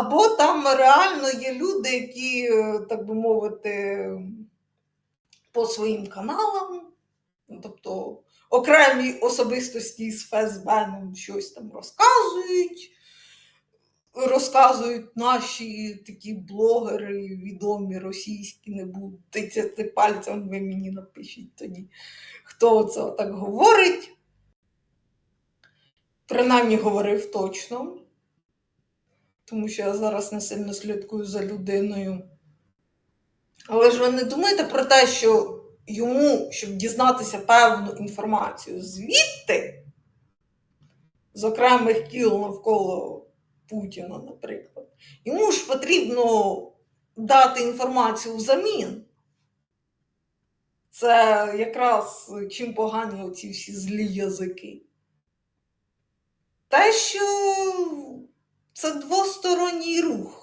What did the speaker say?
Або там реально є люди, які, е, так би мовити, по своїм каналам, ну, тобто окремі особистості з ФСБ щось там розказують. Розказують наші такі блогери відомі російські, не тицяти пальцем, ви мені напишіть тоді, хто це так говорить. Принаймні говорив точно, тому що я зараз не сильно слідкую за людиною. Але ж ви не думаєте про те, що йому, щоб дізнатися певну інформацію звідти, з окремих кіл навколо Путіна, наприклад, йому ж потрібно дати інформацію взамін. Це якраз чим погані оці всі злі язики. Те, що це двосторонній рух.